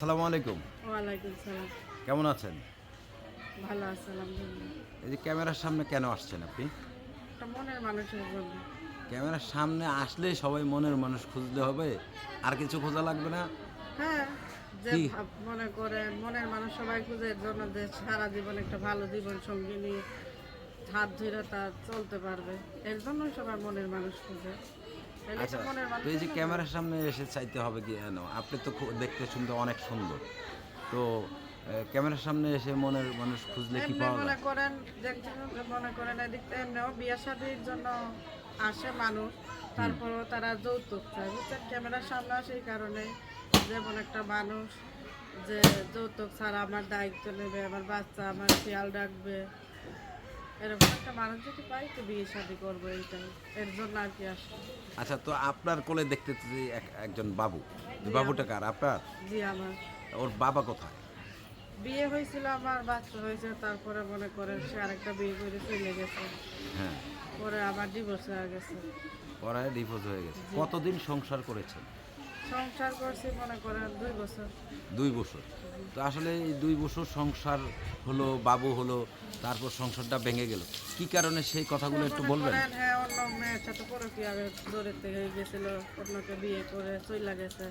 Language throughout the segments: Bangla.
আসসালামু আলাইকুম। ওয়ালাইকুম সালাম। কেমন আছেন? ভালো আছে আলহামদুলিল্লাহ। এই যে ক্যামেরার সামনে কেন আসছেন আপনি? একটা মনের মানুষের জন্য। ক্যামেরার সামনে আসলে সবাই মনের মানুষ খুঁজলে হবে আর কিছু খোঁজা লাগবে না? হ্যাঁ যে কি? ভাব- মনে করেন মনের মানুষ সবাই খুঁজে এর জন্য যে সারা জীবন একটা ভালো জীবন সঙ্গী নিয়ে হাত ধরে তার চলতে পারবে এর জন্যই সবাই মনের মানুষ খুঁজে। আচ্ছা তো এই যে ক্যামেরার সামনে এসে চাইতে হবে কি কেন আপনি তো খুব- দেখতে শুনতে অনেক সুন্দর। তো ক্যামেরার সামনে এসে মনের মানুষ খুঁজলে কি পাওয়া মনে করেন মনে করেন এদিক এমনিও বিয়ে শাদির জন্য আসে মানুষ তারপরেও তারা যৌতুক চায়। বুঝছেন ক্যামেরার সামনে আসে এই কারণে যেমন একটা মানুষ যে যৌতুক ছাড়া আমার দায়িত্ব নেবে আমার বাচ্চা আমার খেয়াল রাখবে এরকম একটা মানুষ যদি পাই তো বিয়ে শাদি করব এইটাই। এর জন্য আর কি আসে আচ্ছা তো আপনার কোলে দেখতে একজন বাবু। বাবুটা কার? আপনার? জি আমার। ওর বাবা কোথায়? বিয়ে হয়েছিল আমার বাচ্চা হয়েছে তারপরে মনে করেন সে আরেকটা বিয়ে করে চলে গেছে। হ্যাঁ। পরে আবার ডিভোর্স হয়ে গেছে। পড়ায় ডিভোর্স হয়ে গেছে। কতদিন সংসার করেছেন? সংসার করছি মনে করেন দুই বছর। দুই বছর। তো আসলে এই দুই বছর সংসার হলো বাবু হলো তারপর সংসারটা ভেঙে গেল। কি কারণে সেই কথাগুলো একটু বলবেন? হ্যাঁ অন্য মেয়ের সাথে পরে কি আগে দূরের থেকে গেছিল অন্যকে বিয়ে করে চইলা গেছে।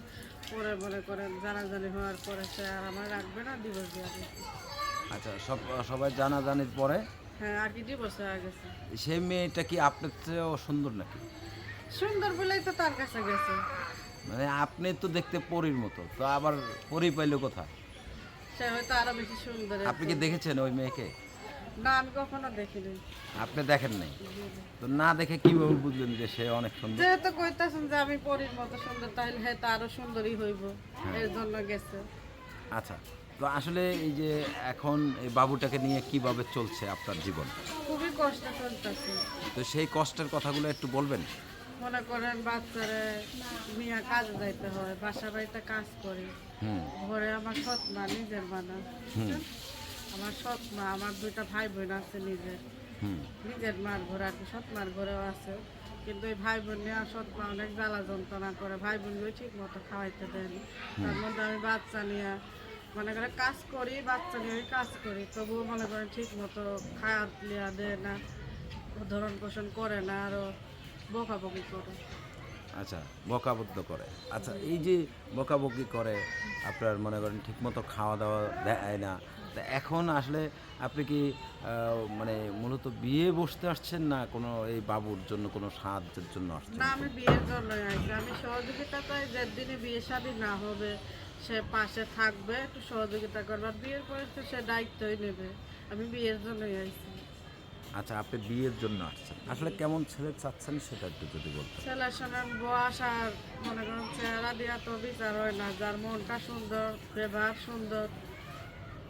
পরে মনে করেন জানাজানি হওয়ার পরে সে আর আমার রাখবে না ডিভোর্স দিয়ে আচ্ছা সব সবাই জানাজানির পরে? হ্যাঁ আর কি ডিভোর্স হয়ে গেছে। সেই মেয়েটা কি আপনার চেয়েও সুন্দর নাকি? সুন্দর বলেই তো তার কাছে গেছে। মানে আপনি তো দেখতে পরীর মতো তো আবার পরি পাইলো কোথায়? সে হয়তো আরও বেশি সুন্দর আপনি কি দেখেছেন ওই মেয়েকে? না আমি কখনো দেখিনি। আপনি দেখেন নাই? তো না দেখে কীভাবে বুঝলেন যে সে অনেক সুন্দর? যেহেতু কইতাছেন যে আমি পরীর মতো সুন্দর তাহলে হ্যাঁ তা আরও সুন্দরই হইব। এর জন্য গেছে। আচ্ছা তো আসলে এই যে এখন এই বাবুটাকে নিয়ে কীভাবে চলছে আপনার জীবন? খুবই কষ্ট চলতেছে। তো সেই কষ্টের কথাগুলো একটু বলবেন? মনে করেন বাচ্চারে মিয়া কাজে যাইতে হয় বাসা বাড়িতে কাজ করি। ঘরে আমার সৎ মা নিজের মানা। আমার সৎ মা আমার দুইটা ভাই বোন আছে নিজের। নিজের মার ঘরে আর কি সৎ মার ঘরেও আছে। কিন্তু এই ভাই বোন নিয়ে সৎ মা অনেক জ্বালা যন্ত্রণা করে ভাই বোনগুলো ঠিক মতো খাওয়াইতে দেয়নি তার মধ্যে আমি বাচ্চা নিয়ে মনে করে কাজ করি বাচ্চা নিয়ে কাজ করি। তবুও মনে করেন ঠিক মতো খাওয়ার লিয়া দেয় না ধরন পোষণ করে না আরও বকাবকি করে। আচ্ছা বকাবদ্ধ করে। আচ্ছা এই যে বকাবকি করে আপনার মনে করেন ঠিকমতো খাওয়া দাওয়া দেয় না তা এখন আসলে আপনি কি মানে মূলত বিয়ে বসতে আসছেন না কোনো এই বাবুর জন্য কোনো সাহায্যের জন্য আসছেন? না আমি বিয়ের জন্য আমি সহযোগিতা চাই যে দিনে বিয়ে শাদী না হবে সে পাশে থাকবে একটু সহযোগিতা করবে। বিয়ের পরে তো সে দায়িত্বই নেবে। আমি বিয়ের জন্যই আইছি আচ্ছা আপনি বিয়ের জন্য আসছেন। আসলে কেমন ছেলে চাচ্ছেন সেটা একটু যদি বলতেন। ছেলের সঙ্গে বয়স আর মনে করেন চেহারা দিয়া তো বিচার হয় না। যার মনটা সুন্দর ব্যবহার সুন্দর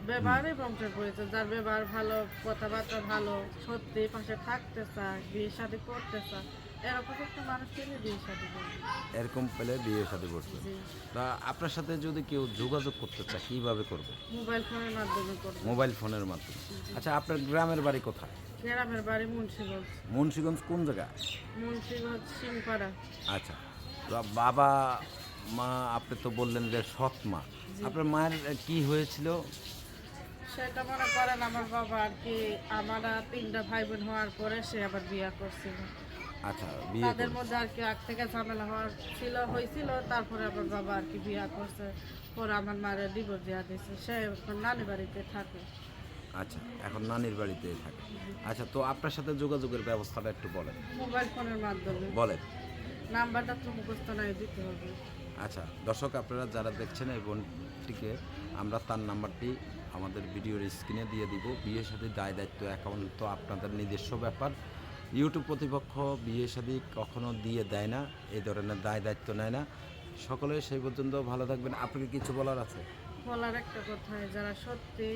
ব্যবহারই বংশের পরিচয় যার ব্যবহার ভালো কথাবার্তা ভালো সত্যি পাশে থাকতে চায় বিয়ে শাদী করতে চায় এরকম একটা মানুষ পেলে বিয়ে শাদী করবে। এরকম পেলে বিয়ে সাথে বসবেন তা আপনার সাথে যদি কেউ যোগাযোগ করতে চায় কীভাবে করবে? মোবাইল ফোনের মাধ্যমে করবে। মোবাইল ফোনের মাধ্যমে। আচ্ছা আপনার গ্রামের বাড়ি কোথায়? গ্রামের বাড়ি মুন্সিগঞ্জ। মুন্সিগঞ্জ কোন জায়গায় মুন্সিগঞ্জ সিংপাড়া আচ্ছা। তো বাবা মা আপনি তো বললেন যে সৎ মা। আপনার মায়ের কি হয়েছিল? সেটা মনে করেন আমার বাবা আর কি আমরা তিনটা ভাই বোন হওয়ার পরে সে আবার বিয়ে করছিল। আচ্ছা বিয়ে তাদের মধ্যে আর কি আগ থেকে ঝামেলা হওয়ার ছিল হয়েছিল তারপরে আমার বাবা আর কি বিয়ে করছে। পরে আমার মারে ডিভোর্স দেওয়া দিয়েছে সে নানি বাড়িতে থাকে। আচ্ছা এখন নানির বাড়িতে থাকে। আচ্ছা তো আপনার সাথে যোগাযোগের ব্যবস্থাটা একটু বলেন। মোবাইল ফোনের মাধ্যমে। বলেন। নাম্বারটা তো মুখস্থ নাই দিতে হবে। আচ্ছা দর্শক আপনারা যারা দেখছেন এই বোনটিকে আমরা তার নাম্বারটি আমাদের ভিডিওর স্ক্রিনে দিয়ে দিব। বিয়ের সাথে দায় দায়িত্ব অ্যাকাউন্ট তো আপনাদের নিজস্ব ব্যাপার। ইউটিউব প্রতিপক্ষ বিয়ে সাথে কখনো দিয়ে দেয় না এই ধরনের দায় দায়িত্ব নেয় না। সকলে সেই পর্যন্ত ভালো থাকবেন। আপনাকে কিছু বলার আছে? বলার একটা কথা যারা সত্যি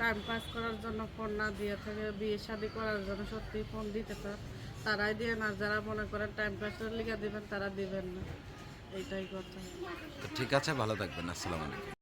টাইম পাস করার জন্য ফোন না দিয়ে থাকে, বিয়ে শাদি করার জন্য সত্যি ফোন দিতে পারে তারাই দিয়ে না, যারা মনে করেন টাইম পাসের লিখে দিবেন তারা দিবেন না। এইটাই কথা। ঠিক আছে, ভালো থাকবেন, আসসালামু আলাইকুম।